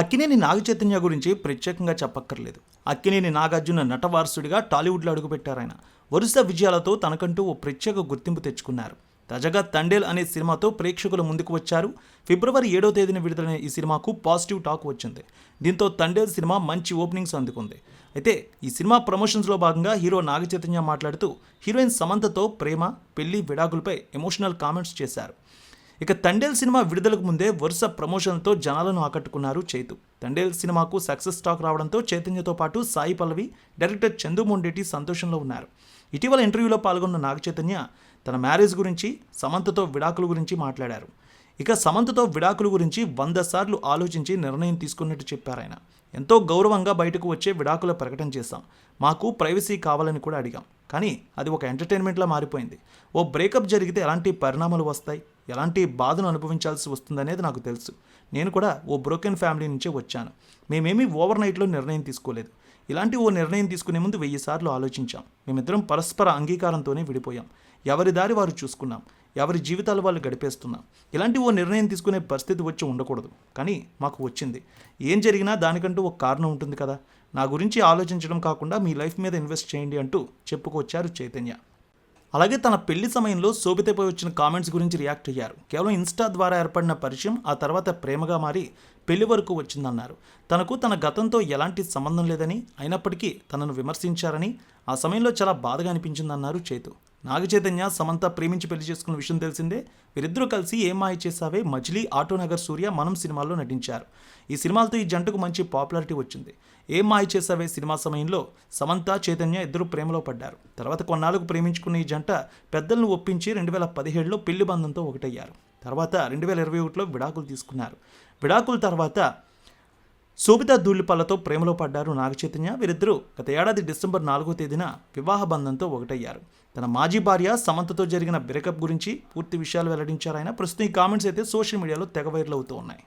అక్కినేని నాగచైతన్య గురించి ప్రత్యేకంగా చెప్పక్కర్లేదు. అక్కినేని నాగార్జున నటవారసుడిగా టాలీవుడ్లో అడుగుపెట్టారు ఆయన వరుస విజయాలతో తనకంటూ ఓ ప్రత్యేక గుర్తింపు తెచ్చుకున్నారు. తాజాగా తండేల్ అనే సినిమాతో ప్రేక్షకుల ముందుకు వచ్చారు. ఫిబ్రవరి ఏడో తేదీన విడుదలైన ఈ సినిమాకు పాజిటివ్ టాక్ వచ్చింది. దీంతో తండేల్ సినిమా మంచి ఓపెనింగ్స్ అందుకుంది. అయితే ఈ సినిమా ప్రమోషన్స్లో భాగంగా హీరో నాగచైతన్య మాట్లాడుతూ హీరోయిన్ సమంతతో ప్రేమ పెళ్ళి విడాకులపై ఎమోషనల్ కామెంట్స్ చేశారు. ఇక తండేల్ సినిమా విడుదలకు ముందే వరుస ప్రమోషన్లతో జనాలను ఆకట్టుకున్నారు చైతు. తండేల్ సినిమాకు సక్సెస్ టాక్ రావడంతో చైతన్యతో పాటు సాయి పల్లవి డైరెక్టర్ చందు సంతోషంలో ఉన్నారు. ఇటీవల ఇంటర్వ్యూలో పాల్గొన్న నాగ చైతన్య తన మ్యారేజ్ గురించి సమంతతో విడాకుల గురించి మాట్లాడారు. ఇక సమంతతో విడాకుల గురించి వంద సార్లు ఆలోచించి నిర్ణయం తీసుకున్నట్టు చెప్పారు ఆయన. ఎంతో గౌరవంగా బయటకు వచ్చే విడాకుల ప్రకటన చేశాం. మాకు ప్రైవసీ కావాలని కూడా అడిగాం. కానీ అది ఒక ఎంటర్టైన్మెంట్లా మారిపోయింది. ఓ బ్రేకప్ జరిగితే ఎలాంటి పరిణామాలు వస్తాయి? ఎలాంటి బాధను అనుభవించాల్సి వస్తుందనేది నాకు తెలుసు. నేను కూడా ఓ బ్రోకెన్ ఫ్యామిలీ నుంచే వచ్చాను. మేమేమీ ఓవర్ నైట్లో నిర్ణయం తీసుకోలేదు. ఇలాంటి ఓ నిర్ణయం తీసుకునే ముందు వెయ్యి సార్లు ఆలోచించాం. మేమిద్దరం పరస్పర అంగీకారంతోనే విడిపోయాం. ఎవరి దారి వారు చూసుకున్నాం. ఎవరి జీవితాలు వాళ్ళు గడిపేస్తున్నాం. ఇలాంటి ఓ నిర్ణయం తీసుకునే పరిస్థితి వచ్చి ఉండకూడదు. కానీ మాకు వచ్చింది. ఏం జరిగినా దానికంటూ ఒక కారణం ఉంటుంది కదా. నా గురించి ఆలోచించడం కాకుండా మీ లైఫ్ మీద ఇన్వెస్ట్ చేయండి అంటూ చెప్పుకొచ్చారు చైతన్య. అలాగే తన పెళ్ళి సమయంలో శోభితపై వచ్చిన కామెంట్స్ గురించి రియాక్ట్ అయ్యారు. కేవలం ఇన్స్టా ద్వారా ఏర్పడిన పరిచయం ఆ తర్వాత ప్రేమగా మారి పెళ్ళి వరకు వచ్చిందన్నారు. తనకు తన గతంతో ఎలాంటి సంబంధం లేదని అయినప్పటికీ తనను విమర్శించారని ఆ సమయంలో చాలా బాధగా అనిపించిందన్నారు చేతు. నాగ చైతన్య సమంత ప్రేమించి పెళ్ళి చేసుకున్న విషయం తెలిసిందే. వీరిద్దరూ కలిసి ఏం మాయ చేసావే మజిలీ ఆటోనగర్ సూర్య మనం సినిమాల్లో నటించారు. ఈ సినిమాలతో ఈ జంటకు మంచి పాపులారిటీ వచ్చింది. ఏం మాయ చేసావే సినిమా సమయంలో? సమంత చైతన్య ఇద్దరు ప్రేమలో పడ్డారు. తర్వాత కొన్నాళ్ళకు ప్రేమించుకున్న ఈ జంట పెద్దలను ఒప్పించి రెండు వేల పదిహేడులో పెళ్ళి బంధంతో ఒకటయ్యారు. తర్వాత రెండు వేల ఇరవై ఒకటిలో విడాకులు తీసుకున్నారు. విడాకుల తర్వాత శోభితా ధూళిపాలతో ప్రేమలో పడ్డారు నాగచైతన్య. వీరిద్దరూ గత ఏడాది డిసెంబర్ నాలుగో తేదీన వివాహ బంధంతో ఒకటయ్యారు. తన మాజీ భార్య సమంతతో జరిగిన బ్రేకప్ గురించి పూర్తి విషయాలు వెల్లడించారు ఆయన. ప్రస్తుతం ఈ కామెంట్స్ అయితే సోషల్ మీడియాలో తెగ వైరల్ అవుతూ ఉన్నాయి.